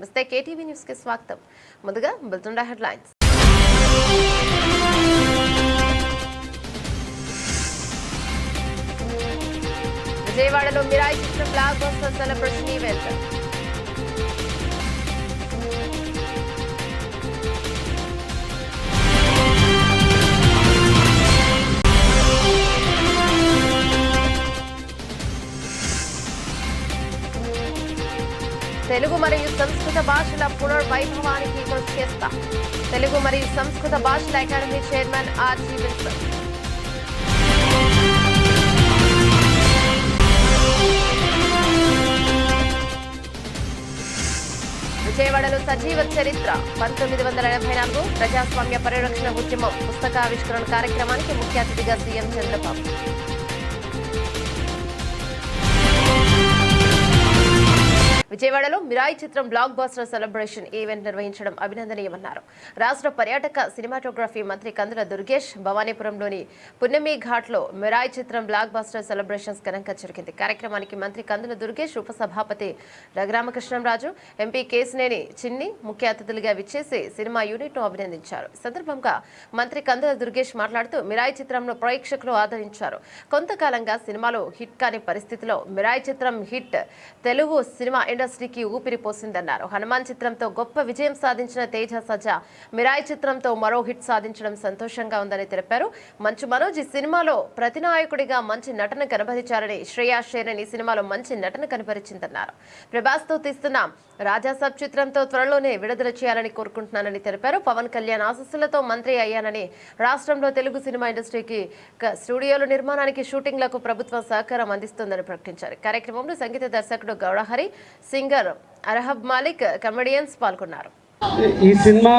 నమస్తే కేటీవీ న్యూస్కి స్వాగతం. ముందుగా బుల్తుండా హెడ్లైన్స్ విజయవాడలో మిరాయి చిత్రం blockbuster celebration event. Telugu మరియు సంస్కృత భాషల పునర్వైభవానికి కృషి చేస్తా. తెలుగు మరియు సంస్కృత భాషల అకాడమీ చైర్మన్ ఆర్జీ విల్సన్. విజయవాడలో సజీవ చరిత్ర పంతొమ్మిది వందల ఎనభై నాలుగు ప్రజాస్వామ్య పరిరక్షణ ఉద్యమం పుస్తకావిష్కరణ కార్యక్రమానికి ముఖ్య అతిథిగా సీఎం చంద్రబాబు. విజయవాడలో మిరాయి చిత్రం బ్లాక్ బాస్టర్ సెలబ్రేషన్ ఈవెంట్ నిర్వహించడం అభినందనీయమన్నారు. రాష్ట్ర పర్యాటక సినిమాటోగ్రఫీ మంత్రి కందుల దుర్గేష్ భవానీపురంలోని పున్నమి ఘాట్లో మిరాయి చిత్రం బ్లాక్ బాస్టర్ సెలబ్రేషన్స్ ఘనంగా జరిగింది. కార్యక్రమానికి మంత్రి కందుల దుర్గేష్ ఉపసభాపతి రఘురామకృష్ణంరాజు ఎంపీ కేసినేని చిన్ని ముఖ్య అతిథులుగా విచ్చేసి సినిమా యూనిట్ను అభినందించారు సందర్భంగా మంత్రి కందుల దుర్గేష్ మాట్లాడుతూ మిరాయి చిత్రంను ప్రేక్షకులు ఆదరించారు. కొంతకాలంగా సినిమాలో హిట్ కాని పరిస్థితిలో మిరాయి చిత్రం హిట్ తెలుగు సినిమా ఇండస్ట్రీకి ఊపిరిపోసిందన్నారు హనుమాన్ చిత్రంతో గొప్ప విజయం సాధించిన తేజ సజ మిరాయి చిత్రంతో మరో హిట్ సాధించడం సంతోషంగా ఉందని తెలిపారు. మంచు మనోజ్ ఈ సినిమాలో ప్రతినాయకుడిగా మంచి నటన కనబరిచారని శ్రేయా షేరన్ ఈ సినిమాలో మంచి నటన కనబరిచిందన్నారు. ప్రభాస్తో తీస్తున్న రాజాసాబ్ చిత్రంతో త్వరలోనే విడుదల చేయాలని కోరుకుంటున్నానని తెలిపారు. పవన్ కళ్యాణ్ ఆశస్సులతో మంత్రి అయ్యానని రాష్ట్రంలో తెలుగు సినిమా ఇండస్ట్రీకి స్టూడియోల నిర్మాణానికి షూటింగ్లకు ప్రభుత్వం సహకారం అందిస్తుందని ప్రకటించారు. కార్యక్రమంలో సంగీత దర్శకుడు గౌడహరి సింగర్ అరహబ్ మాలిక్ కమెడియన్స్ పాల్గొన్నారు. ఈ సినిమా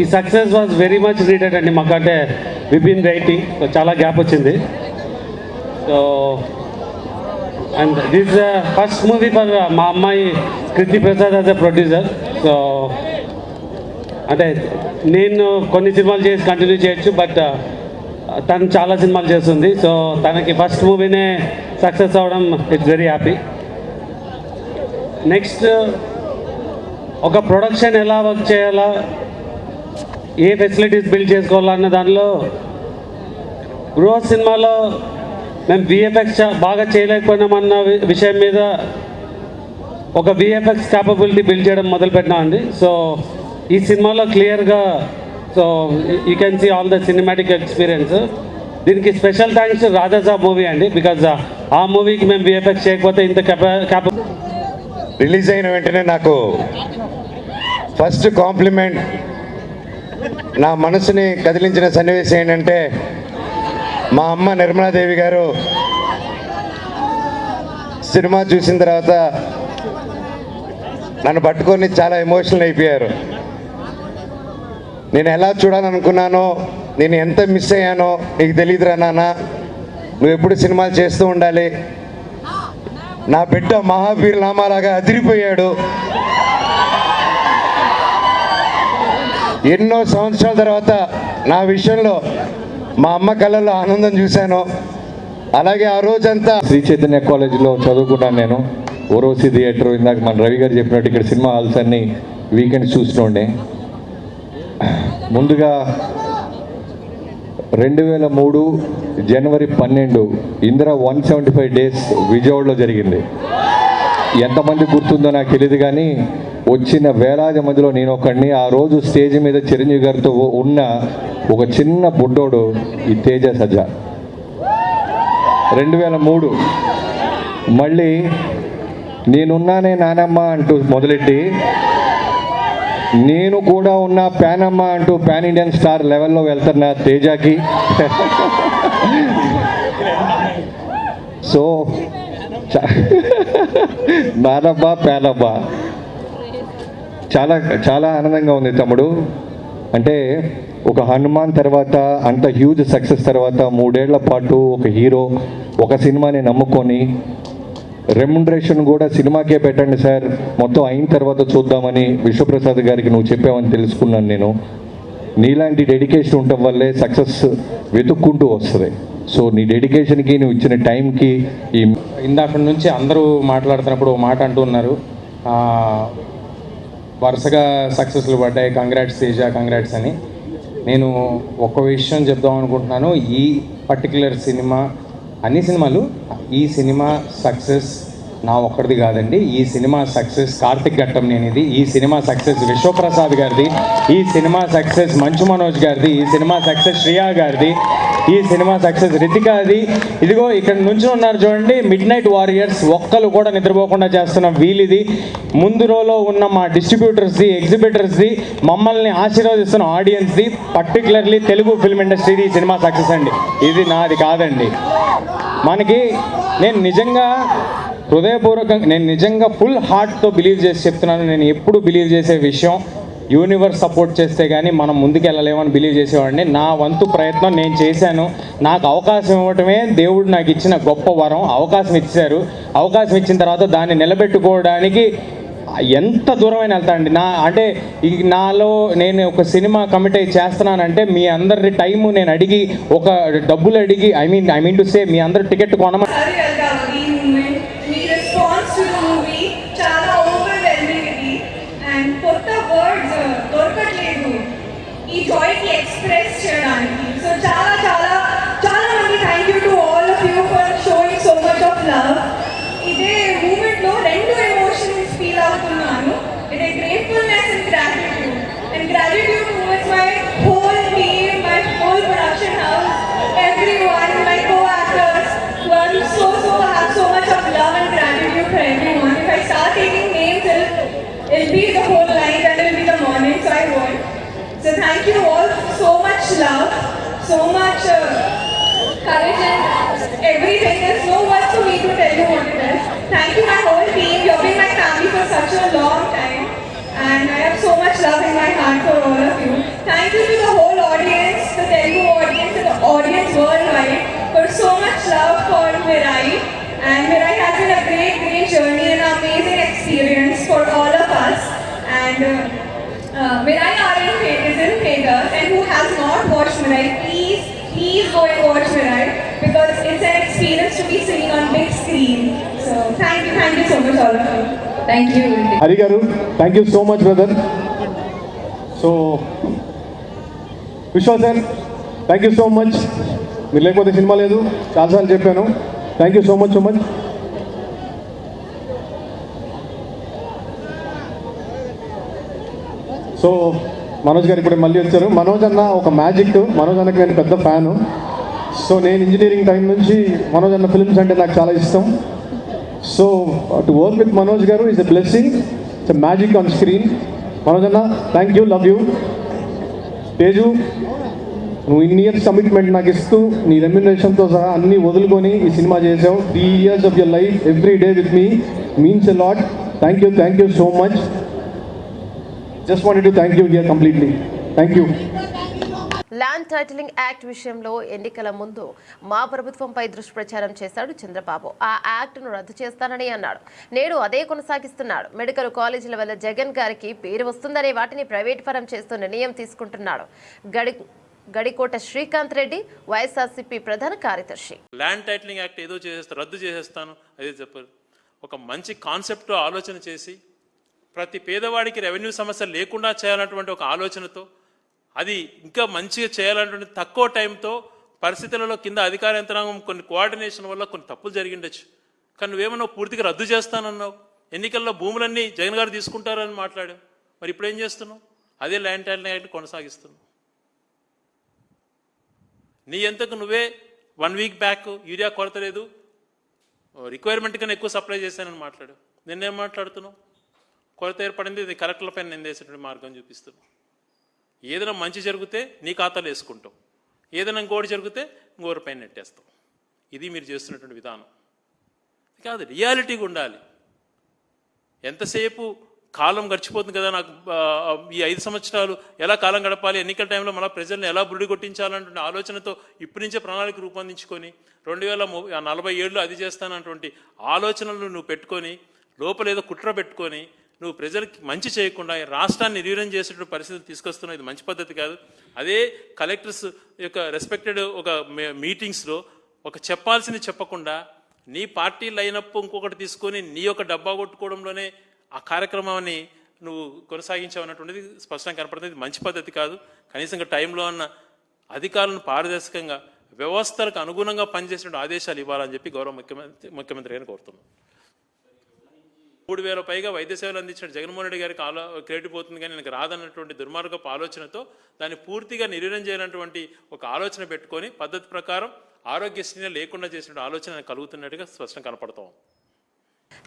ఈ success was very much needed అండి మాకంటే విబిన్ రైటింగ్. సో చాలా గ్యాప్ వచ్చింది. So and this first movie for మా అమ్మాయి Kriti Prasad as a producer so అంటే నేను కొన్ని సినిమాలు చేసి కంటిన్యూ చేయొచ్చు బట్ తను చాలా సినిమాలు చేస్తుంది. సో తనకి ఫస్ట్ మూవీనే సక్సెస్ అవ్వడం ఇట్స్ వెరీ హ్యాపీ నెక్స్ట్ ఒక ప్రొడక్షన్ ఎలా వర్క్ చేయాలా? ఏ ఫెసిలిటీస్ బిల్డ్ చేసుకోవాలన్న దానిలో గృహ సినిమాలో మేము విఎఫ్ఎక్స్ బాగా చేయలేకపోయినామన్న వి- విషయం మీద ఒక విఎఫ్ఎక్స్ క్యాపబిలిటీ బిల్డ్ చేయడం మొదలుపెట్టినామండి సో ఈ సినిమాలో క్లియర్గా so you can see all the cinematic experience దీనికి స్పెషల్ థ్యాంక్స్ రాజాసాబ్ మూవీ అండి బికాజ్ uh, ఆ మూవీకి మేము విఎఫ్ఎక్స్ చేయకపోతే ఇంత క్యాప క్యాప రిలీజ్ అయిన వెంటనే నాకు ఫస్ట్ కాంప్లిమెంట్ నా మనసుని కదిలించిన సన్నివేశం ఏంటంటే మా అమ్మ నిర్మలాదేవి గారు సినిమా చూసిన తర్వాత నన్ను పట్టుకొని చాలా ఎమోషనల్ అయిపోయారు. నేను ఎలా చూడాలనుకున్నానో నేను ఎంత మిస్ అయ్యానో నీకు తెలియదురా నాన్న. నువ్వు ఎప్పుడు సినిమాలు చేస్తూ ఉండాలి. నా బిడ్డ మహావీర్ నామాలాగా అదిరిపోయాడు. ఎన్నో సంవత్సరాల తర్వాత నా విషయంలో మా అమ్మ కళ్ళల్లో ఆనందం చూశాను. అలాగే ఆ రోజంతా శ్రీ చైతన్య కాలేజీలో చదువుకున్నాను నేను. ఓరోసి థియేటర్ ఇందాక మన రవి గారు చెప్పినట్టు ఇక్కడ సినిమా హాల్స్ అన్ని వీకెండ్స్ చూస్తుండే. ముందుగా రెండు వేల మూడు జనవరి పన్నెండు Indira one seventy five days విజయవాడలో జరిగింది. ఎంతమంది గుర్తుందో నాకు తెలియదు కానీ వచ్చిన వేలాది మందిలో నేను ఒకడిని. ఆ రోజు స్టేజ్ మీద చిరంజీవి గారితో ఉన్న ఒక చిన్న బుడ్డోడు ఈ తేజ సజ్జ రెండు వేల మూడు మళ్ళీ నేనున్నానే నానమ్మ అంటూ మొదలెట్టి నేను కూడా ఉన్న ప్యానమ్మ అంటూ ప్యాన్ ఇండియన్ స్టార్ లెవెల్లో వెళ్తున్న తేజాకి. సో నానబ్బా ప్యానబ్బా చాలా చాలా ఆనందంగా ఉంది తమ్ముడు. అంటే ఒక హనుమాన్ తర్వాత అంత హ్యూజ్ సక్సెస్ తర్వాత మూడేళ్ళ పాటు ఒక హీరో ఒక సినిమాని నమ్ముకొని రెమ్యునరేషన్ కూడా సినిమాకే పెట్టండి సార్. మొత్తం అయిన తర్వాత చూద్దామని విశ్వప్రసాద్ గారికి నువ్వు చెప్పావని తెలుసుకున్నాను నేను. నీలాంటి డెడికేషన్ ఉండటం వల్లే సక్సెస్ వెతుక్కుంటూ వస్తుంది. సో నీ డెడికేషన్కి నువ్వు ఇచ్చిన టైంకి ఈ ఇందాక నుంచి అందరూ మాట్లాడుతున్నప్పుడు ఓ మాట అంటూ ఉన్నారు. వరుసగా సక్సెస్లు పడ్డాయి. కంగ్రాట్స్ తేజ కంగ్రాట్స్ అని. నేను ఒక్క విషయం చెప్దాం అనుకుంటున్నాను. ఈ పర్టికులర్ సినిమా అన్ని సినిమాలు ఈ సినిమా సక్సెస్ నా ఒక్కడిది కాదండి ఈ సినిమా సక్సెస్ కార్తిక్ ఘట్టం నేను ఇది ఈ సినిమా సక్సెస్ విశ్వప్రసాద్ గారిది ఈ సినిమా సక్సెస్ మంచు మనోజ్ గారిది ఈ సినిమా సక్సెస్ శ్రియా గారిది ఈ సినిమా సక్సెస్ రితికాది. ఇదిగో ఇక్కడ నుంచి ఉన్నారు చూడండి మిడ్ నైట్ వారియర్స్ ఒక్కరు కూడా నిద్రపోకుండా చేస్తున్న వీలిది. ముందు రోలో ఉన్న మా డిస్ట్రిబ్యూటర్స్ది ఎగ్జిబిటర్స్ది మమ్మల్ని ఆశీర్వదిస్తున్న ఆడియన్స్ది పర్టికులర్లీ తెలుగు ఫిల్మ్ ఇండస్ట్రీది ఈ సినిమా సక్సెస్ అండి. ఇది నాది కాదండి. మనకి నేను నిజంగా హృదయపూర్వకంగా నేను నిజంగా ఫుల్ హార్ట్తో బిలీవ్ చేసి చెప్తున్నాను. నేను ఎప్పుడు బిలీవ్ చేసే విషయం యూనివర్స్ సపోర్ట్ చేస్తే కానీ మనం ముందుకు వెళ్ళలేమని బిలీవ్ చేసేవాడిని. నా వంతు ప్రయత్నం నేను చేశాను. నాకు అవకాశం ఇవ్వటమే దేవుడు నాకు ఇచ్చిన గొప్ప వరం. అవకాశం ఇచ్చారు. అవకాశం ఇచ్చిన తర్వాత దాన్ని నిలబెట్టుకోవడానికి ఎంత దూరమైన వెళ్తానండి నా అంటే ఈ నాలో నేను ఒక సినిమా కమిట్ అయ్యి చేస్తున్నానంటే మీ అందరి టైము నేను అడిగి ఒక డబ్బులు అడిగి I mean I mean to say మీ అందరు టికెట్ కొనమని చాలా చాలా చాలా మంది thank you to all of you for showing so much of love ఇదే మూమెంట్లో రెండు ఎమోషన్స్ ఫీల్ అవుతున్నాను ఇదే gratefulness and gratitude and gratitude towards my whole team my whole production house everyone, my co-actors, who are so so have so much of love and gratitude for everyone. If I start taking names, it'll, it'll be the whole night and it'll be the morning, so I won't. So thank you all, so much love, so much uh, courage and everything. There's no words for me to tell you what it is. Thank you, my whole team. You've been my family for such a long time. And I have so much love in my heart for all of you. Thank you to the whole audience, the Telugu audience, and the audience worldwide for so much love for Mirai. And Mirai has been a great, great journey and an amazing experience for all of us. And uh, uh, Mirai are in, is in theaters, and who has not watched Mirai, please, go and watch Mirai because it's an experience to be seen on big screen. So thank you, thank you so much, all of you. Thank you. Hari garu thank you so much brother so Vishwa sir thank you so much మీరు లేకపోతే cinema లేదు చాలాసార్లు చెప్పాను thank you so much so much so Manoj garu ఇప్పుడు మళ్ళీ వచ్చారు. మనోజ్ అన్న ఒక మ్యాజిక్. మనోజ్ అన్నకి నేను పెద్ద ఫ్యాను. సో నేను ఇంజనీరింగ్ టైం నుంచి మనోజ్ అన్న ఫిల్మ్స్ అంటే నాకు చాలా ఇష్టం. So to work with Manoj garu is a blessing it's a magic on screen Manoj అన్న thank you love you Teju నువ్వు ఇన్ని ఇయర్స్ కమిట్మెంట్ నాకు ఇస్తూ నీ రెమ్యునరేషన్తో సహా అన్ని వదులుకొని ఈ సినిమా చేసావు. Three years of your life every day with me means a lot thank you thank you so much just wanted to thank you here completely thank you land titling act విషయంలో ఎన్నికల ముందు మా ప్రభుత్వంపై దుష్ప్రచారం చేశాడు చంద్రబాబు. ఆ యాక్ట్ను రద్దు చేస్తానని అన్నాడు. నేడు అదే కొనసాగిస్తున్నాడు. మెడికల్ కాలేజీల వల్ల జగన్ గారికి పేరు వస్తుందనే వాటిని ప్రైవేట్ పరం చేస్తూ నిర్ణయం తీసుకుంటున్నాడు. గడి గడికోట శ్రీకాంత్ రెడ్డి వైఎస్ఆర్సీపీ ప్రధాన కార్యదర్శి. ల్యాండ్ టైటిలింగ్ యాక్ట్ ఏదో చేసేస్తా రద్దు చేసేస్తాను. అదే చెప్పారు. ఒక మంచి కాన్సెప్ట్ ఆలోచన చేసి ప్రతి పేదవాడికి రెవెన్యూ సమస్య లేకుండా చేయాలన్నటువంటి ఒక ఆలోచనతో అది ఇంకా మంచిగా చేయాలన్నటువంటి తక్కువ టైంతో పరిస్థితులలో కింద అధికార యంత్రాంగం కొన్ని కోఆర్డినేషన్ వల్ల కొన్ని తప్పులు జరిగిండొచ్చు. కానీ నువ్వేమన్నా పూర్తిగా రద్దు చేస్తానన్నావు? ఎన్నికల్లో భూములన్నీ జగన్ గారు తీసుకుంటారని మాట్లాడావు. మరి ఇప్పుడు ఏం చేస్తున్నావు? అదే ల్యాండ్ టైటిలింగ్ యాక్ట్ కొనసాగిస్తున్నావు. నీ ఎంతకు నువ్వే వన్ వీక్ బ్యాక్ యూరియా కొరత లేదు. రిక్వైర్మెంట్ కన్నా ఎక్కువ సప్లై చేశానని మాట్లాడు నిన్నేం మాట్లాడుతున్నావు? కొరత ఏర్పడింది ఇది కలెక్టర్లపై నిందేసినటువంటి మార్గం చూపిస్తున్నాం ఏదైనా మంచి జరిగితే నీ ఖాతాలో వేసుకుంటావు ఏదైనా ఇంకోటి జరిగితే ఇంకోరి పైన ఇది మీరు చేస్తున్నటువంటి విధానం. కాదు రియాలిటీగా ఉండాలి. ఎంతసేపు కాలం గడిచిపోతుంది కదా నాకు ఈ ఐదు సంవత్సరాలు ఎలా కాలం గడపాలి ఎన్నికల టైంలో మన ప్రజల్ని ఎలా బుడి కొట్టించాలన్నటువంటి ఆలోచనతో ఇప్పటి నుంచే ప్రణాళిక రూపొందించుకొని రెండు వేల నలభై ఏళ్ళు అది చేస్తానటువంటి ఆలోచనలు నువ్వు పెట్టుకొని లోపల ఏదో కుట్ర పెట్టుకొని నువ్వు ప్రజలకి మంచి చేయకుండా రాష్ట్రాన్ని నిర్వీర్యం చేసేటువంటి పరిస్థితులు తీసుకొస్తున్నావు ఇది మంచి పద్ధతి కాదు. అదే కలెక్టర్స్ యొక్క రెస్పెక్టెడ్ ఒక మీటింగ్స్లో ఒక చెప్పాల్సింది చెప్పకుండా నీ పార్టీ లైనప్ ఇంకొకటి తీసుకొని నీ యొక్క డబ్బా కొట్టుకోవడంలోనే ఆ కార్యక్రమాన్ని నువ్వు కొనసాగించావన్నటువంటిది స్పష్టంగా కనపడుతుంది. ఇది మంచి పద్ధతి కాదు. కనీసం టైంలో ఉన్న అధికారులను పారదర్శకంగా వ్యవస్థలకు అనుగుణంగా పనిచేసిన ఆదేశాలు ఇవ్వాలని చెప్పి గౌరవ ముఖ్యమంత్రి ముఖ్యమంత్రి గారిని కోరుతున్నాను మూడు వేల పైగా వైద్య సేవలు అందించిన జగన్మోహన్ రెడ్డి గారికి ఆలో క్రెడిట్ పోతుంది కానీ నాకు రాదన్నటువంటి దుర్మార్గపు ఆలోచనతో దాన్ని పూర్తిగా నిర్వీర్యం చేయనటువంటి ఒక ఆలోచన పెట్టుకొని పద్ధతి ప్రకారం ఆరోగ్యశ్రీని లేకుండా చేసిన ఆలోచన కలుగుతున్నట్టుగా స్పష్టం కనపడతాం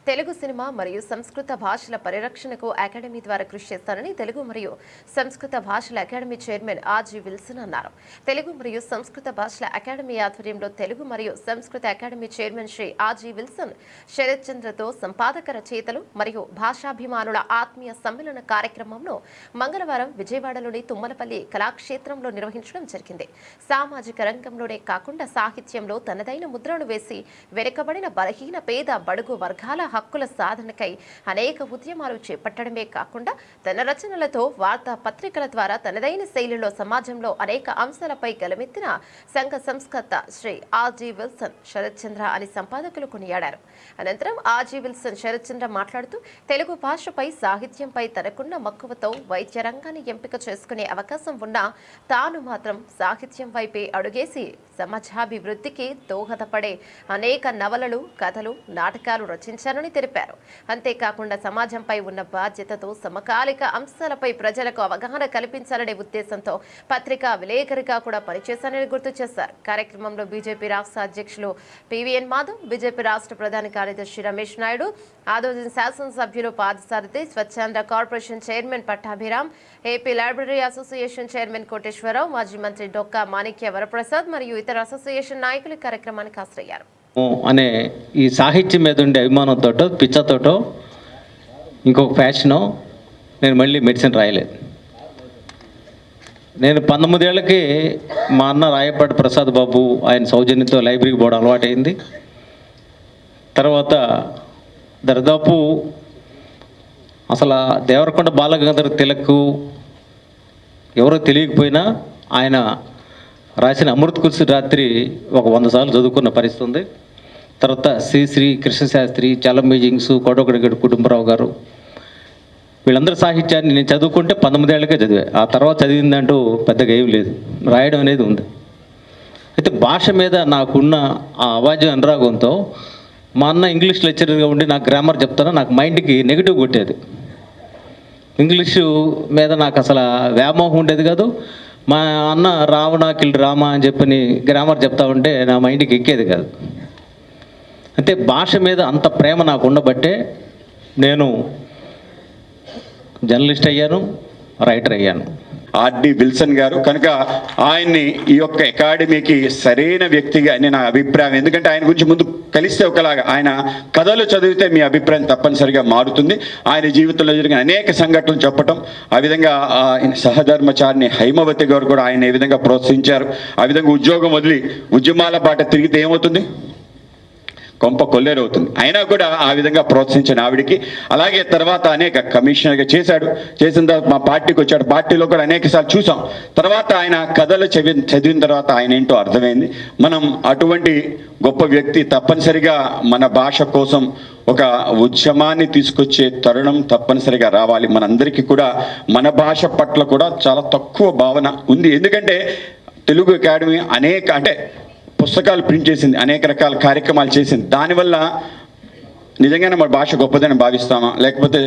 తెలుగు సినిమా మరియు సంస్కృత భాషల పరిరక్షణకు అకాడమీ ద్వారా కృషి చేస్తానని తెలుగు మరియు సంస్కృత భాషల అకాడమీ చైర్మన్ ఆర్జీ విల్సన్ అన్నారు. తెలుగు మరియు సంస్కృత భాషల అకాడమీ ఆధ్వర్యంలో తెలుగు మరియు సంస్కృత academy chairman Shri R G Wilson Sarath చంద్రతో సంపాదక రచయితలు మరియు భాషాభిమానుల ఆత్మీయ సమ్మేళన కార్యక్రమంను మంగళవారం విజయవాడలోని తుమ్మలపల్లి కళాక్షేత్రంలో నిర్వహించడం జరిగింది. సామాజిక రంగంలోనే కాకుండా సాహిత్యంలో తనదైన ముద్రను వేసి వెనుకబడిన బలహీన పేద బడుగు వర్గాల హక్కుల సాధనకై అనేక ఉద్యమాలు చేపట్టడమే కాకుండా తన రచనలతో వార్తా పత్రికల ద్వారా తనదైన శైలిలో సమాజంలో అనేక అంశాలపై గలమెత్తిన సంఘ సంస్కర్త Shri R G Wilson Sarath Chandra అని సంపాదకులు కొనియాడారు. అనంతరం ఆర్జీ విల్సన్ శరత్ చంద్ర మాట్లాడుతూ తెలుగు భాషపై సాహిత్యంపై తనకున్న మక్కువతో వైద్య రంగాన్ని ఎంపిక చేసుకునే అవకాశం ఉన్నా తాను మాత్రం సాహిత్యం వైపే అడుగేసి సమాజాభివృద్ధికి దోహదపడే అనేక నవలలు కథలు నాటకాలు రచించారని తెలిపారు. అంతేకాకుండా సమాజంపై ఉన్న బాధ్యతతో సమకాలిక అంశాలపై ప్రజలకు అవగాహన కల్పించాలనే ఉద్దేశంతో పత్రికా విలేకరిగా కూడా పనిచేశారని గుర్తు చేశారు. కార్యక్రమంలో బీజేపీ రాష్ట్ర అధ్యక్షులు పివిఎన్ మాధవ్ బీజేపీ రాష్ట్ర ప్రధాన కార్యదర్శి రమేష్ నాయుడు ఆదోజన్ శాసనసభ్యులు పాదసారథి స్వచ్ఛంద corporation chairman Pattabhiram AP library association chairman Koteswararao మాజీ మంత్రి డొక్కా మాణిక్య వరప్రసాద్ మరియు ఇతర అసోసియేషన్ నాయకులు కార్యక్రమానికి హాజరయ్యారు. అనే ఈ సాహిత్యం మీద ఉండే అభిమానంతోటో పిచ్చతోటో ఇంకొక ఫ్యాషను నేను మళ్ళీ మెడిసిన్ రాయలేదు. నేను పంతొమ్మిదేళ్ళకి మా అన్న రాయపాటి ప్రసాద్ బాబు ఆయన సౌజన్యంతో లైబ్రరీకి పోవడం అలవాటైంది. తర్వాత దరిదాపు అసలు దేవరకొండ బాలగంగాధర తిలక్ ఎవరో తెలియకపోయినా ఆయన రాసిన అమృత్ కుర్సి రాత్రి ఒక వంద సార్లు చదువుకున్న పరిస్థితి ఉంది. తర్వాత శ్రీ శ్రీ కృష్ణశాస్త్రి చలం బీజింగ్స్ కుటుంబరావు గారు వీళ్ళందరి సాహిత్యాన్ని నేను చదువుకుంటే పంతొమ్మిదేళ్ళకే చదివా. ఆ తర్వాత చదివిందంటూ పెద్దగా ఏం లేదు. రాయడం అనేది ఉంది. అయితే భాష మీద నాకున్న ఆ అవాజ్యం అనురాగంతో మా అన్న ఇంగ్లీష్ లెక్చరర్గా ఉండి నాకు గ్రామర్ చెప్తాను నాకు మైండ్కి నెగిటివ్ కొట్టేది. ఇంగ్లీషు మీద నాకు అసలు వ్యామోహం ఉండేది కాదు. మా అన్న రావణాకిల్ రామ అని చెప్పని గ్రామర్ చెప్తా ఉంటే నా మైండ్కి ఎక్కేది కాదు. అంటే భాష మీద అంత ప్రేమ నాకు ఉండబట్టే నేను జర్నలిస్ట్ అయ్యాను. రైటర్ అయ్యాను. ఆర్డి విల్సన్ గారు కనుక ఆయన్ని ఈ యొక్క అకాడమీకి సరైన వ్యక్తిగా అని నా అభిప్రాయం. ఎందుకంటే ఆయన గురించి ముందు కలిస్తే ఒకలాగా ఆయన కథలు చదివితే మీ అభిప్రాయం తప్పనిసరిగా మారుతుంది. ఆయన జీవితంలో జరిగిన అనేక సంఘటనలు చెప్పటం ఆ విధంగా సహధర్మచారిని హైమవతి గారు కూడా ఆయన ఏ విధంగా ప్రోత్సహించారు ఆ విధంగా ఉద్యోగం వదిలి ఉద్యమాల బాట తిరిగితే ఏమవుతుంది? కొంప కొల్లేరవుతుంది. అయినా కూడా ఆ విధంగా ప్రోత్సహించిన ఆవిడికి అలాగే తర్వాత అనేక కమిషనర్గా చేశాడు. చేసిన తర్వాత మా పార్టీకి వచ్చాడు. పార్టీలో కూడా అనేక సార్లు చూసాం. తర్వాత ఆయన కథలు చదివి చదివిన తర్వాత ఆయన ఏంటో అర్థమైంది. మనం అటువంటి గొప్ప వ్యక్తి తప్పనిసరిగా మన భాష కోసం ఒక ఉద్యమాన్ని తీసుకొచ్చే తరుణం తప్పనిసరిగా రావాలి. మనందరికీ కూడా మన భాష పట్ల కూడా చాలా తక్కువ భావన ఉంది. ఎందుకంటే తెలుగు అకాడమీ అనేక అంటే పుస్తకాలు ప్రింట్ చేసింది అనేక రకాల కార్యక్రమాలు చేసింది. దానివల్ల నిజంగానే మన భాష గొప్పదని భావిస్తామా? లేకపోతే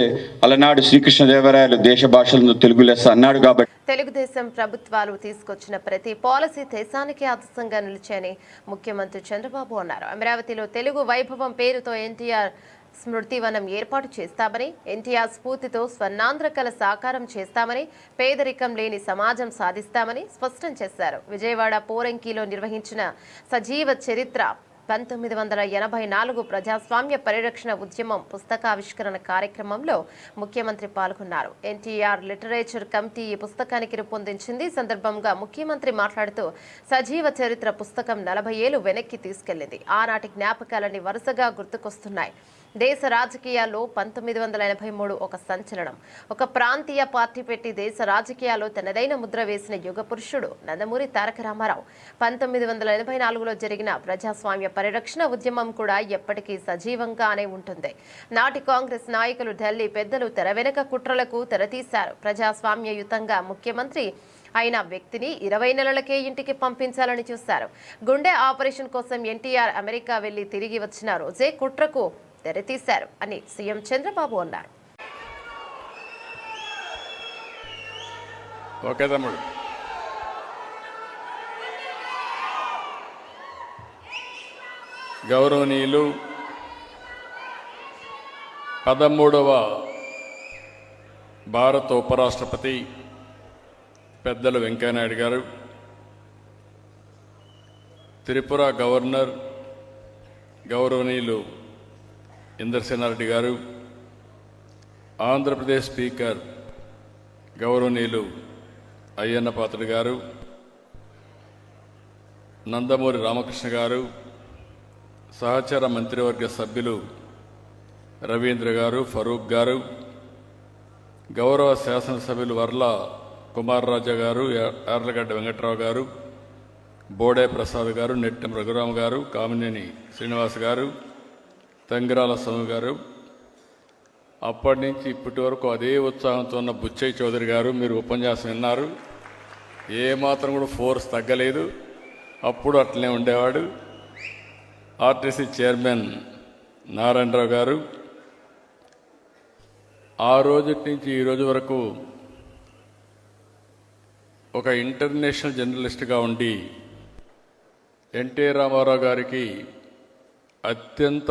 అలనాడు శ్రీకృష్ణదేవరాయలు దేశ భాషలను తెలుగు లెస్స అన్నాడు కాబట్టి తెలుగుదేశం ప్రభుత్వాలు తీసుకొచ్చిన ప్రతి పాలసీ దేశానికి ఆదర్శంగా నిలిచాయని ముఖ్యమంత్రి చంద్రబాబు అన్నారు. అమరావతిలో తెలుగు వైభవం పేరుతో ఎన్టీఆర్ స్మృతివనం ఏర్పాటు చేస్తామని ఎన్టీఆర్ స్ఫూర్తితో స్వర్ణాంధ్ర కళ సాకారం చేస్తామని పేదరికం లేని సమాజం సాధిస్తామని స్పష్టం చేశారు. విజయవాడ పోరంకిలో నిర్వహించిన సజీవ చరిత్ర పంతొమ్మిది వందల ఎనభై నాలుగు ప్రజాస్వామ్య పరిరక్షణ ఉద్యమం పుస్తకావిష్కరణ కార్యక్రమంలో ముఖ్యమంత్రి పాల్గొన్నారు. ఎన్టీఆర్ లిటరేచర్ కమిటీ ఈ పుస్తకానికి రూపొందించింది. సందర్భంగా ముఖ్యమంత్రి మాట్లాడుతూ సజీవ చరిత్ర పుస్తకం నలభై ఏళ్ళు వెనక్కి తీసుకెళ్ళింది ఆనాటి జ్ఞాపకాలని వరుసగా గుర్తుకొస్తున్నాయి. దేశ రాజకీయాల్లో పంతొమ్మిది వందల ఎనభై మూడు ఒక సంచలనం. ఒక ప్రాంతీయ పార్టీ పెట్టి దేశ రాజకీయాల్లో తనదైన ముద్ర వేసిన యుగ పురుషుడు నందమూరి తారక రామారావు. పంతొమ్మిది వందల ఎనభై నాలుగులో జరిగిన ప్రజాస్వామ్య పరిరక్షణ ఉద్యమం కూడా ఎప్పటికీ సజీవంగానే ఉంటుంది. నాటి కాంగ్రెస్ నాయకులు ఢిల్లీ పెద్దలు తెర వెనుక కుట్రలకు తెరతీశారు. ప్రజాస్వామ్యయుతంగా ముఖ్యమంత్రి అయిన వ్యక్తిని ఇరవై నెలలకే ఇంటికి పంపించాలని చూశారు. గుండె ఆపరేషన్ కోసం ఎన్టీఆర్ అమెరికా వెళ్ళి తిరిగి వచ్చిన రోజే కుట్రకు తెరతీశారు అని సీఎం చంద్రబాబు అన్నారు. ఓకే తమ్ముడు. గౌరవనీయులు పదమూడవ భారత ఉపరాష్ట్రపతి పెద్దలు వెంకయ్యనాయుడు గారు త్రిపుర గవర్నర్ గౌరవనీయులు ఇంద్రసేనారెడ్డి గారు ఆంధ్రప్రదేశ్ స్పీకర్ గౌరవనీయులు అయ్యన్న పాత్రుడు గారు నందమూరి రామకృష్ణ గారు సహచర మంత్రివర్గ సభ్యులు రవీంద్ర గారు ఫరూక్ గారు గౌరవ శాసనసభ్యులు వర్ల కుమార్ రాజా గారు యార్లగడ్డ వెంకట్రావు గారు బోడే ప్రసాద్ గారు నెట్టెం రఘురామ గారు కామినేని శ్రీనివాస్ గారు తంగిరాల స్వామి గారు అప్పటి నుంచి ఇప్పటి వరకు అదే ఉత్సాహంతో ఉన్న బుచ్చయ్య చౌదరి గారు మీరు ఉపన్యాసం విన్నారు. ఏమాత్రం కూడా ఫోర్స్ తగ్గలేదు. అప్పుడు అట్లనే ఉండేవాడు. ఆర్టీసీ చైర్మన్ నారాయణరావు గారు ఆ రోజు నుంచి ఈ రోజు వరకు ఒక ఇంటర్నేషనల్ జర్నలిస్ట్గా ఉండి ఎన్టీ రామారావు గారికి అత్యంత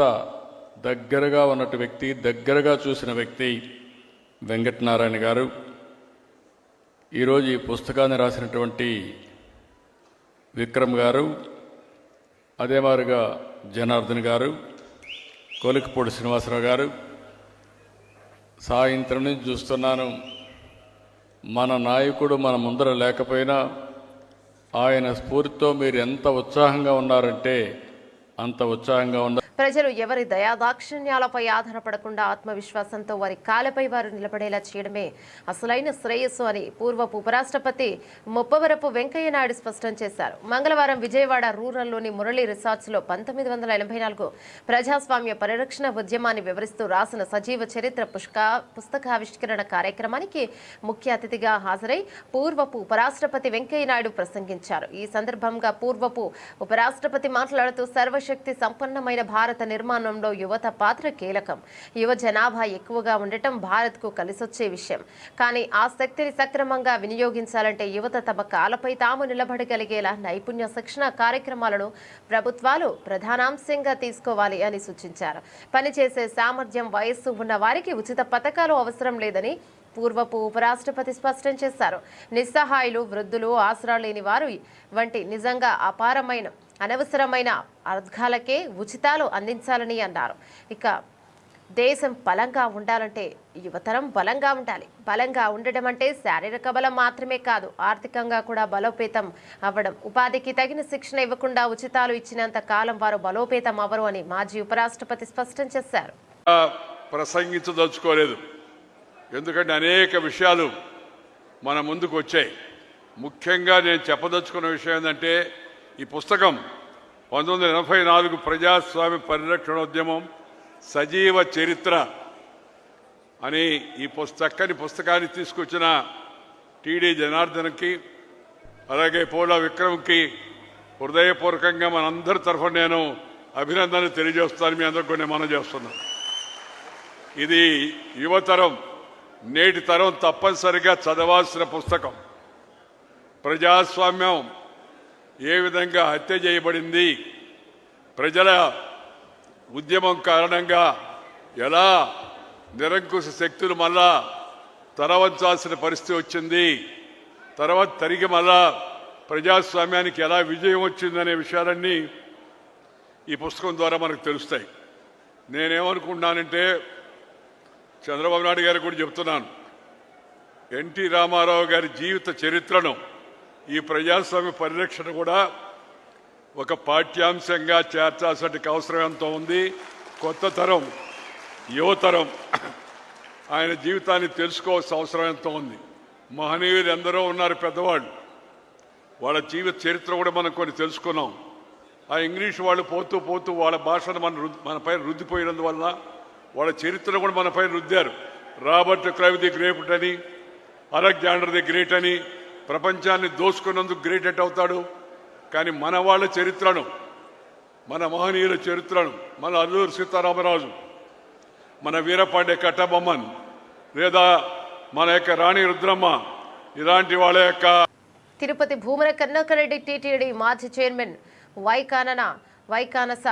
దగ్గరగా ఉన్నట్టు వ్యక్తి దగ్గరగా చూసిన వ్యక్తి వెంకటనారాయణ గారు. ఈరోజు ఈ పుస్తకాన్ని రాసినటువంటి విక్రమ్ గారు అదే మారుగా జనార్దన్ గారు కోలికపూడి శ్రీనివాసరావు గారు. సాయంత్రం నుంచి చూస్తున్నాను మన నాయకుడు మన ముందర లేకపోయినా ఆయన స్ఫూర్తితో మీరు ఎంత ఉత్సాహంగా ఉన్నారంటే అంత ఉత్సాహంగా ఉన్నారు ప్రజలు ఎవరి దయాదాక్షిణ్యాలపై ఆధారపడకుండా ఆత్మవిశ్వాసంతో వారి కాలపై వారు నిలబడేలా చేయడమే అసలైన శ్రేయస్సు అని పూర్వపు ఉపరాష్ట్రపతి ముప్పవరపు వెంకయ్య నాయుడు స్పష్టం చేశారు. మంగళవారం విజయవాడ రూరల్లోని మురళీ రిసార్ట్స్లో పంతొమ్మిది వందల ఎనభై నాలుగు ప్రజాస్వామ్య పరిరక్షణ ఉద్యమాన్ని వివరిస్తూ రాసిన సజీవ చరిత్ర పుష్క పుస్తకావిష్కరణ కార్యక్రమానికి ముఖ్య అతిథిగా హాజరై పూర్వపు ఉపరాష్ట్రపతి వెంకయ్య నాయుడు ప్రసంగించారు. ఈ సందర్భంగా పూర్వపు ఉపరాష్ట్రపతి మాట్లాడుతూ సర్వశక్తి సంపన్నమైన భారత నిర్మాణంలో యువత పాత్ర కీలకం. యువ జనాభా ఎక్కువగా ఉండటం భారత్కు కలిసొచ్చే విషయం. కానీ ఆ శక్తిని సక్రమంగా వినియోగించాలంటే యువత తమ కాలపై తాము నిలబడగలిగేలా నైపుణ్య శిక్షణ కార్యక్రమాలను ప్రభుత్వాలు ప్రధానాంశంగా తీసుకోవాలి అని సూచించారు. పనిచేసే సామర్థ్యం వయస్సు ఉన్న వారికి ఉచిత పథకాలు అవసరం లేదని పూర్వపు ఉపరాష్ట్రపతి స్పష్టం చేశారు. నిస్సహాయులు వృద్ధులు ఆసరా లేని వారు వంటి నిజంగా అపారమైన అనవసరమైన అర్థాలకే ఉచితాలు అందించాలని అన్నారు. ఇక దేశం బలంగా ఉండాలంటే యువతరం బలంగా ఉండాలి. బలంగా ఉండడం అంటే శారీరక బలం మాత్రమే కాదు ఆర్థికంగా కూడా బలోపేతం అవ్వడం. ఉపాధికి తగిన శిక్షణ ఇవ్వకుండా ఉచితాలు ఇచ్చినంత కాలం వారు బలోపేతం అవ్వరు అని మాజీ ఉపరాష్ట్రపతి స్పష్టం చేశారు. ప్రసంగించదలుచుకోలేదు. ఎందుకంటే అనేక విషయాలు మన ముందుకు వచ్చాయి. ముఖ్యంగా నేను చెప్పదలుచుకున్న విషయం ఏంటంటే ఈ పుస్తకం పంతొమ్మిది వందల ఎనభై నాలుగు ప్రజాస్వామ్య పరిరక్షణోద్యమం సజీవ చరిత్ర అని ఈ పుస్తకని పుస్తకాన్ని తీసుకొచ్చిన టీడీ జనార్దన్కి అలాగే పోలా విక్రమ్కి హృదయపూర్వకంగా మనందరి తరఫున నేను అభినందనలు తెలియజేస్తాను. మీ అందరికీ నేను మనం చేస్తున్నాను. ఇది యువతరం నేటి తరం తప్పనిసరిగా చదవాల్సిన పుస్తకం. ప్రజాస్వామ్యం ఏ విధంగా హత్య చేయబడింది? ప్రజల ఉద్యమం కారణంగా ఎలా నిరంకుశ శక్తులు మళ్ళా తరవంచాల్సిన పరిస్థితి వచ్చింది? తర్వాత తిరిగి మళ్ళా ప్రజాస్వామ్యానికి ఎలా విజయం వచ్చిందనే విషయాలన్నీ ఈ పుస్తకం ద్వారా మనకు తెలుస్తాయి. నేనేమనుకుంటున్నానంటే చంద్రబాబు నాయుడు గారు కూడా చెప్తున్నాను. ఎన్టీ రామారావు గారి జీవిత చరిత్రను ఈ ప్రజాస్వామ్య పరిరక్షణ కూడా ఒక పాఠ్యాంశంగా చేర్చాల్సిన అవసరం ఎంతో ఉంది. కొత్త తరం యువతరం ఆయన జీవితాన్ని తెలుసుకోవాల్సిన అవసరం ఎంతో ఉంది. మహనీయులు ఎందరో ఉన్నారు పెద్దవాళ్ళు. వాళ్ళ జీవిత చరిత్ర కూడా మనం కొన్ని తెలుసుకున్నాం. ఆ ఇంగ్లీష్ వాళ్ళు పోతూ పోతూ వాళ్ళ భాషను మన మనపై మన రుద్దిపోయినందువల్ల వాళ్ళ చరిత్ర కూడా మనపై రుద్దారు. రాబర్ట్ క్రైవ్ ది గ్రేట్ అని అలెగ్జాండర్ ది గ్రేట్ అని ప్రపంచాన్ని దోసుకున్నందుకు గ్రేట్ ఎట్ అవుతాడు. కానీ మన వాళ్ళ చరిత్రను మన మహనీయుల చరిత్రను మన అల్లూరు సీతారామరాజు మన వీరపాండే కట్టబొమ్మన్ లేదా మన యొక్క రాణి రుద్రమ్మ ఇలాంటి వాళ్ళ యొక్క తిరుపతి భూమన కరుణాకరెడ్డి టీటీడీ మాజీ చైర్మన్ వైకానన వైకానస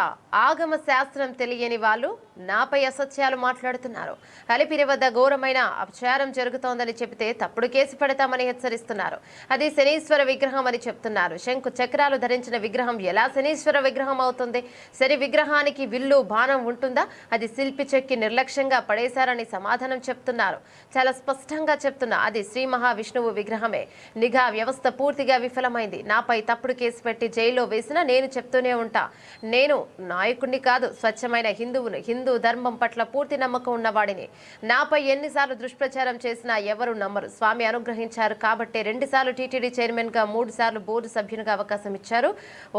ఆగమ శాస్త్రం తెలియని వాళ్ళు నాపై అసత్యాలు మాట్లాడుతున్నారు. అలిపిరి వద్ద ఘోరమైన అపచారం జరుగుతోందని చెబితే తప్పుడు కేసు పెడతామని హెచ్చరిస్తున్నారు. అది శనీశ్వర విగ్రహం అని చెప్తున్నారు. శంకు చక్రాలు ధరించిన విగ్రహం ఎలా శనీశ్వర విగ్రహం అవుతుంది? శని విగ్రహానికి విల్లు బాణం ఉంటుందా? అది శిల్పి చెక్కి నిర్లక్ష్యంగా పడేశారని సమాధానం చెప్తున్నారు. చాలా స్పష్టంగా చెప్తున్నా అది శ్రీ మహావిష్ణువు విగ్రహమే. నిఘా వ్యవస్థ పూర్తిగా విఫలమైంది. నాపై తప్పుడు కేసు పెట్టి జైల్లో వేసినా నేను చెప్తూనే ఉంటా. నేను నాయకుడిని కాదు స్వచ్ఛమైన హిందువును హిందూ ధర్మం పట్ల పూర్తి నమ్మకం ఉన్నవాడిని నాపై ఎన్నిసార్లు దుష్ప్రచారం చేసినా ఎవరు నమ్మరు. స్వామి అనుగ్రహించారు కాబట్టే రెండుసార్లు టీటీడీ చైర్మన్గా మూడు సార్లు బోర్డు సభ్యునిగా అవకాశం ఇచ్చారు.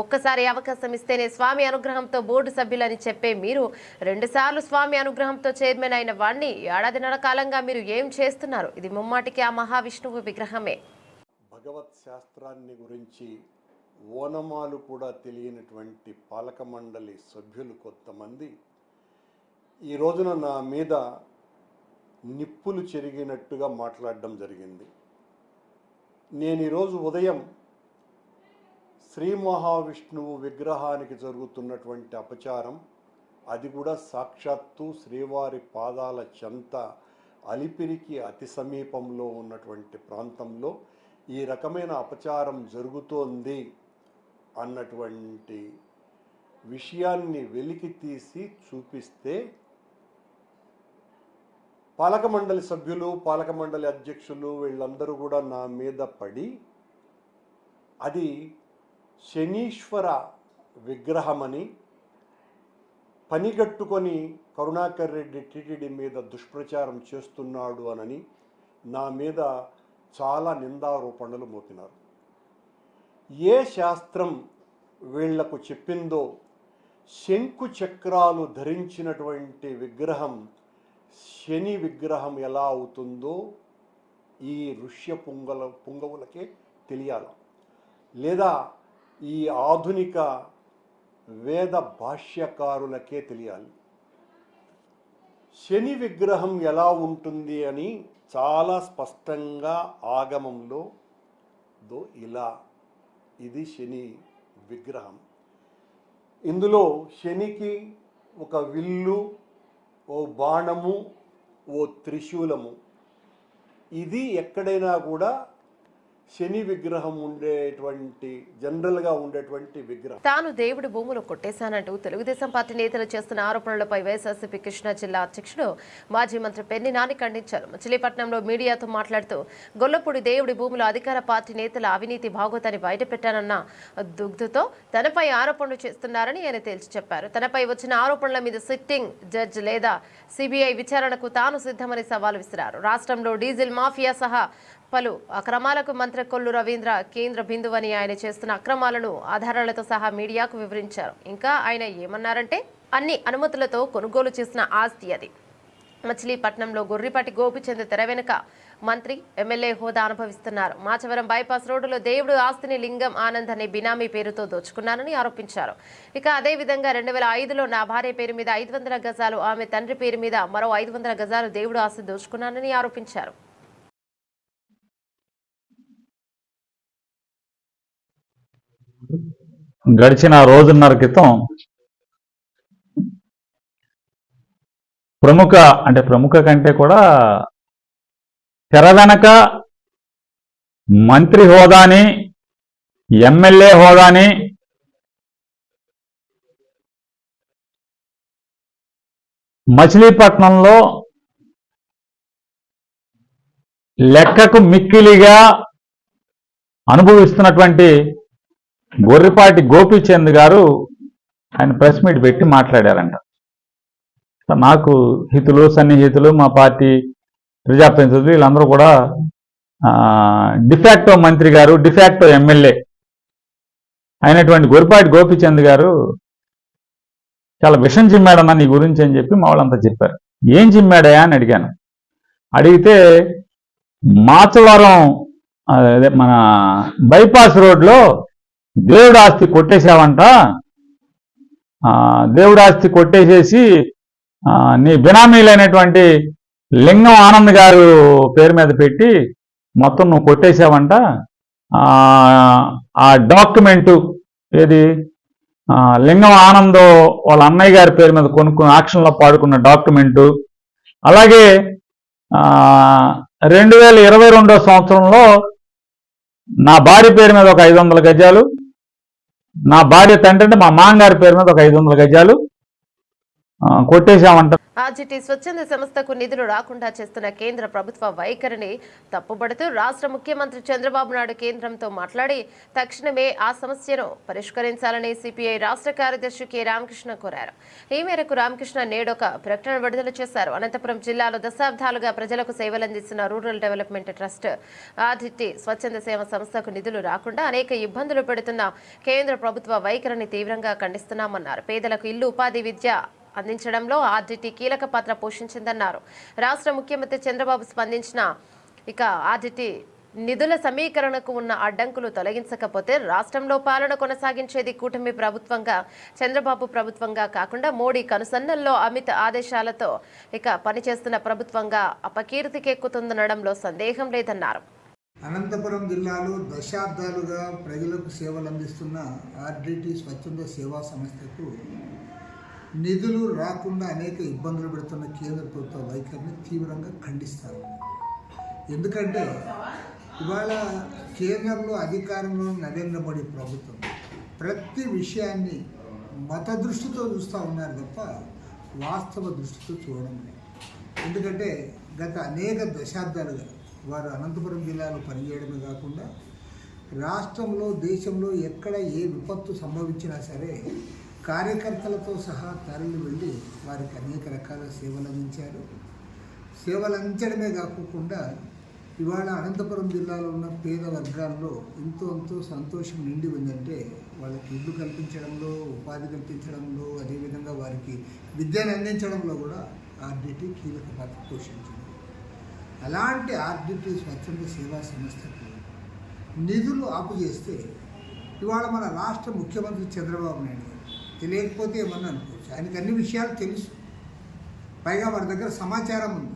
ఒక్కసారి అవకాశం ఇస్తేనే స్వామి అనుగ్రహంతో బోర్డు సభ్యులని చెప్పే మీరు రెండుసార్లు స్వామి అనుగ్రహంతో చైర్మన్ అయిన వాణ్ణి ఏడాదిన్నర కాలంగా మీరు ఏం చేస్తున్నారు? ఇది ముమ్మాటికి ఆ మహావిష్ణువు విగ్రహమే. భగవత్ శాస్త్రాన్ని గురించి ఓనమాలు కూడా తెలియనటువంటి పాలక మండలి సభ్యులు కొంతమంది ఈ రోజున నా మీద నిప్పులు చెరిగినట్టుగా మాట్లాడడం జరిగింది. నేను ఈరోజు ఉదయం శ్రీ మహావిష్ణువు విగ్రహానికి జరుగుతున్నటువంటి అపచారం అది కూడా సాక్షాత్తు శ్రీవారి పాదాల చెంత అలిపిరికి అతి సమీపంలో ఉన్నటువంటి ప్రాంతంలో ఈ రకమైన అపచారం జరుగుతోంది అన్నటువంటి విషయాన్ని వెలికి తీసి చూపిస్తే పాలక మండలి సభ్యులు పాలక మండలి అధ్యక్షులు వీళ్ళందరూ కూడా నా మీద పడి అది శనీశ్వర విగ్రహమని పనిగట్టుకొని కరుణాకర్ రెడ్డి టీటీడీ మీద దుష్ప్రచారం చేస్తున్నాడు అనని నా మీద చాలా నిందారోపణలు మోపినారు. ఏ శాస్త్రం వీళ్ళకు చెప్పిందో శంకు చక్రాలు ధరించినటువంటి విగ్రహం శని విగ్రహం ఎలా అవుతుందో ఈ ఋష్య పుంగల పుంగవులకే తెలియాలి. లేదా ఈ ఆధునిక వేద భాష్యకారులకే తెలియాలి. శని విగ్రహం ఎలా ఉంటుంది అని చాలా స్పష్టంగా ఆగమంలో దో ఇలా ఇది శని విగ్రహం. ఇందులో శనికి ఒక విల్లు ఓ బాణము ఓ త్రిశూలము. ఇది ఎక్కడైనా కూడా శని విగ్రహం ఉండేటువంటి జనరల్గా ఉండేటువంటి విగ్రహం. తాను దేవుడి భూములు కొట్టేశానంటూ తెలుగుదేశం పార్టీ నేతలు చేస్తున్న ఆరోపణలపై వైఎస్ఆర్సీపీ కృష్ణా జిల్లా అధ్యక్షుడు మాజీ మంత్రి పెన్ని నాని ఖండించారు. మచిలీపట్నంలో మీడియాతో మాట్లాడుతూ గొల్లపూడి దేవుడి భూములు అధికార పార్టీ నేతల అవినీతి భాగోతాన్ని బయటపెట్టానన్న దుగ్ధతో తనపై ఆరోపణలు చేస్తున్నారని ఆయన తేల్చి చెప్పారు. తనపై వచ్చిన ఆరోపణల మీద సిట్టింగ్ జడ్జ్ లేదా సిబిఐ విచారణకు తాను సిద్ధమని సవాల్ విసిరారు. రాష్ట్రంలో డీజిల్ మాఫియా సహా పలు అక్రమాలకు మంత్రి కొల్లు రవీంద్ర కేంద్ర బిందువని ఆయన చేస్తున్న అక్రమాలను ఆధారాలతో సహా మీడియాకు వివరించారు. ఇంకా ఆయన ఏమన్నారంటే అన్ని అనుమతులతో కొనుగోలు చేసిన ఆస్తి అది. మచిలీపట్నంలో గొర్రిపాటి గోపిచంద్ తెర వెనుక మంత్రి ఎమ్మెల్యే హోదా అనుభవిస్తున్నారు. మాచవరం బైపాస్ రోడ్డులో దేవుడు ఆస్తిని లింగం ఆనంద్ అనే బినామీ పేరుతో దోచుకున్నారని ఆరోపించారు. ఇక అదే విధంగా రెండు వేల ఐదులో నా భార్య పేరు మీద ఐదు వందల గజాలు ఆమె తండ్రి పేరు మీద మరో ఐదు వందల గజాలు దేవుడు ఆస్తి దోచుకున్నానని ఆరోపించారు. గడిచిన రోజున్నర క్రితం ప్రముఖ అంటే ప్రముఖ కంటే కూడా తెర వెనక మంత్రి హోదాని ఎమ్మెల్యే హోదాని మచిలీపట్నంలో లెక్కకు మిక్కిలిగా అనుభవిస్తున్నటువంటి గొర్రెపాటి గోపీచంద్ గారు ఆయన ప్రెస్ మీట్ పెట్టి మాట్లాడారంట. నాకు హితులు సన్నిహితులు మా పార్టీ ప్రజాప్రతినిధులు వీళ్ళందరూ కూడా డిఫాక్టో మంత్రి గారు డిఫాక్టో ఎమ్మెల్యే అయినటువంటి గొరిపాటి గోపిచంద్ గారు చాలా విషం చిమ్మాడన్నా నీ గురించి అని చెప్పి మా వాళ్ళంతా చెప్పారు. ఏం చిమ్మాడయా అని అడిగాను. అడిగితే మాచవరం అదే మన బైపాస్ రోడ్లో దేవుడు ఆస్తి కొట్టేశావంట. దేవుడు ఆస్తి కొట్టేసేసి నీ బినామీలైనటువంటి లింగం ఆనంద్ గారు పేరు మీద పెట్టి మొత్తం నువ్వు కొట్టేశావంట. ఆ, డాక్యుమెంటు ఏది? లింగం ఆనంద్ వాళ్ళ అన్నయ్య గారి పేరు మీద కొనుక్కున్న ఆక్షన్లో పాడుకున్న డాక్యుమెంటు. అలాగే రెండు వేల ఇరవై రెండో సంవత్సరంలో నా భార్య పేరు మీద ఒక ఐదు వందల గజాలు నా భార్య తండ్రి అంటే మా మామగారి పేరు మీద ఒక ఐదు వందల గజాలు. కొట్టేశామంట. ఆర్జిటి స్వచ్ఛంద సంస్థకు నిధులు రాకుండా చేస్తున్న కేంద్ర ప్రభుత్వ వైఖరిని తప్పుబడుతూ రాష్ట్ర ముఖ్యమంత్రి చంద్రబాబు నాయుడు కేంద్రంతో మాట్లాడి తక్షణమే ఆ సమస్యను పరిష్కరించాలని సిపిఐ రాష్ట్ర కార్యదర్శి కె. రామకృష్ణ కోరారు. ఈ మేరకు రామకృష్ణ నేడొక ప్రకటన విడుదల చేశారు. అనంతపురం జిల్లాలో దశాబ్దాలుగా ప్రజలకు సేవలందిస్తున్న రూరల్ డెవలప్మెంట్ ట్రస్ట్ ఆర్జిటి స్వచ్ఛంద సేవ సంస్థకు నిధులు రాకుండా అనేక ఇబ్బందులు పెడుతున్న కేంద్ర ప్రభుత్వ వైఖరిని తీవ్రంగా ఖండిస్తున్నామన్నారు. పేదలకు ఇల్లు ఉపాధి విద్య అందించడంలో ఆర్డీటీ కీలక పాత్ర పోషించిందన్నారు. రాష్ట్ర ముఖ్యమంత్రి చంద్రబాబు స్పందించిన ఇక ఆర్డీటీ నిధుల సమీకరణకు ఉన్న అడ్డంకులు తొలగించకపోతే రాష్ట్రంలో పాలన కొనసాగించేది కూటమి ప్రభుత్వంగా చంద్రబాబు ప్రభుత్వంగా కాకుండా మోడీ కనుసన్నల్లో అమిత ఆదేశాలతో ఇక పనిచేస్తున్న ప్రభుత్వంగా అపకీర్తికెక్కుతుందనడంలో సందేహం లేదన్నారు. అనంతపురం జిల్లాలో దశాబ్దాలుగా ప్రజలకు సేవలు అందిస్తున్న ఆర్డిటి స్వచ్ఛంద సేవా సంస్థకు నిధులు రాకుండా అనేక ఇబ్బందులు పెడుతున్న కేంద్ర ప్రభుత్వ వైఖరిని తీవ్రంగా ఖండిస్తారు. ఎందుకంటే ఇవాళ కేంద్రంలో అధికారంలో నరేంద్ర మోడీ ప్రభుత్వం ప్రతి విషయాన్ని మత దృష్టితో చూస్తూ ఉన్నారు తప్ప వాస్తవ దృష్టితో చూడడం లేదు. ఎందుకంటే గత అనేక దశాబ్దాలుగా వారు అనంతపురం జిల్లాలో పనిచేయడమే కాకుండా రాష్ట్రంలో దేశంలో ఎక్కడ ఏ విపత్తు సంభవించినా సరే కార్యకర్తలతో సహా తరలి వెళ్ళి వారికి అనేక రకాల సేవలు అందించారు. సేవలు అందించడమే కాకుండా ఇవాళ అనంతపురం జిల్లాలో ఉన్న పేద వర్గాల్లో ఎంతో ఎంతో సంతోషం నిండి ఉందంటే వాళ్ళకి ఇల్లు కల్పించడంలో ఉపాధి కల్పించడంలో అదేవిధంగా వారికి విద్యను అందించడంలో కూడా ఆర్డిటీ కీలక పాత్ర పోషించింది. అలాంటి ఆర్డిటీ స్వచ్ఛంద సేవా సంస్థకు నిధులు ఆపు చేస్తే ఇవాళ మన రాష్ట్ర ముఖ్యమంత్రి చంద్రబాబు నాయుడు తెలియకపోతే ఏమన్నా అనుకోవచ్చు. ఆయనకు అన్ని విషయాలు తెలుసు. పైగా వారి దగ్గర సమాచారం ఉంది.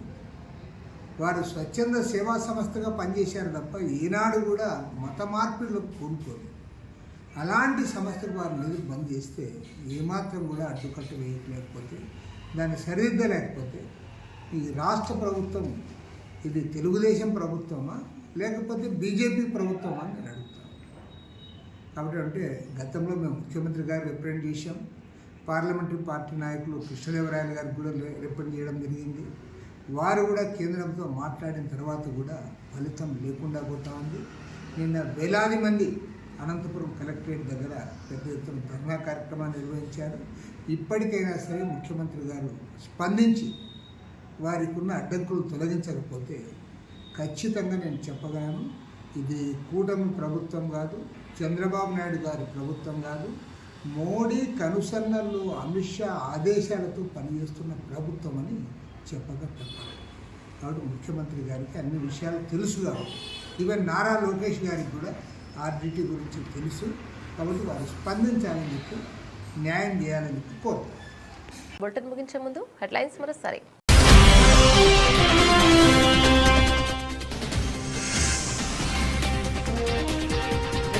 వారు స్వచ్ఛంద సేవా సంస్థగా పనిచేశారు తప్ప ఈనాడు కూడా మత మార్పులకు పూనుకోరు అలాంటి సంస్థకు వారు నిధులు బంద్ చేస్తే ఏమాత్రం కూడా అడ్డుకట్టు వేయట్లేకపోతే దాన్ని సరిదిద్దలేకపోతే ఈ రాష్ట్ర ప్రభుత్వం ఇది తెలుగుదేశం ప్రభుత్వమా లేకపోతే బీజేపీ ప్రభుత్వమా అని అడుగుతాను కాబట్టి అంటే గతంలో మేము ముఖ్యమంత్రి గారు రిప్రజెంట్ చేశాం. పార్లమెంటరీ పార్టీ నాయకులు కృష్ణదేవరాయలు గారికి కూడా రిప్రజెంట్ చేయడం జరిగింది. వారు కూడా కేంద్రంతో మాట్లాడిన తర్వాత కూడా ఫలితం లేకుండా పోతా ఉంది. నిన్న వేలాది మంది అనంతపురం కలెక్టరేట్ దగ్గర పెద్ద ఎత్తున ధర్నా కార్యక్రమాన్ని నిర్వహించారు. ఇప్పటికైనా సరే ముఖ్యమంత్రి గారు స్పందించి వారికి ఉన్న అడ్డంకులు తొలగించకపోతే ఖచ్చితంగా నేను చెప్పగలను ఇది కూటమి ప్రభుత్వం కాదు చంద్రబాబు నాయుడు గారి ప్రభుత్వం కాదు మోడీ కనుసన్నల్లో అమిత్ షా ఆదేశాలతో పనిచేస్తున్న ప్రభుత్వం అని చెప్పగా తప్పదు కాబట్టి ముఖ్యమంత్రి గారికి అన్ని విషయాలు తెలుసు కాబట్టి. ఈవెన్ నారా లోకేష్ గారికి కూడా ఆర్డిటీ గురించి తెలుసు కాబట్టి వారు స్పందించాలని చెప్పి న్యాయం చేయాలని చెప్పి కోరుతారు బులెటిన్ ముగించే ముందు హెడ్లైన్స్ మరోసారి.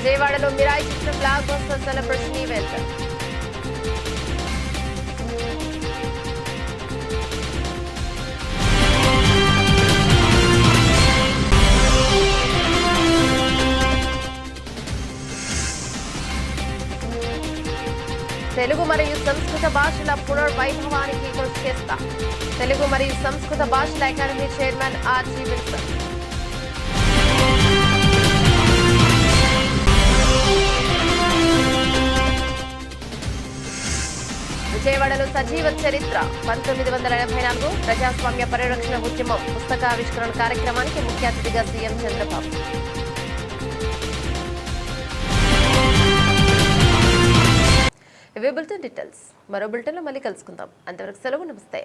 విజయవాడలో మిరాయి చిత్రం blockbuster celebration event. Telugu మరియు సంస్కృత భాషల పునర్వైభవానికి కృషి చేస్తా. తెలుగు మరియు సంస్కృత భాషల అకాడమీ చైర్మన్ ఆర్జీ విల్సన్. విజయవాడలో సజీవ చరిత్ర. పంతొమ్మిది వందల ఎనభై నాలుగు ప్రజాస్వామ్య పరిరక్షణ ఉద్యమం పుస్తకావిష్కరణ కార్యక్రమానికి ముఖ్య అతిథిగా సీఎం చంద్రబాబు. ఇవే బులెటిన్ డీటెయిల్స్. మరో బులెటిన్లో మళ్ళీ కలుసుకుందాం. అంతవరకు సెలవు నమస్తే.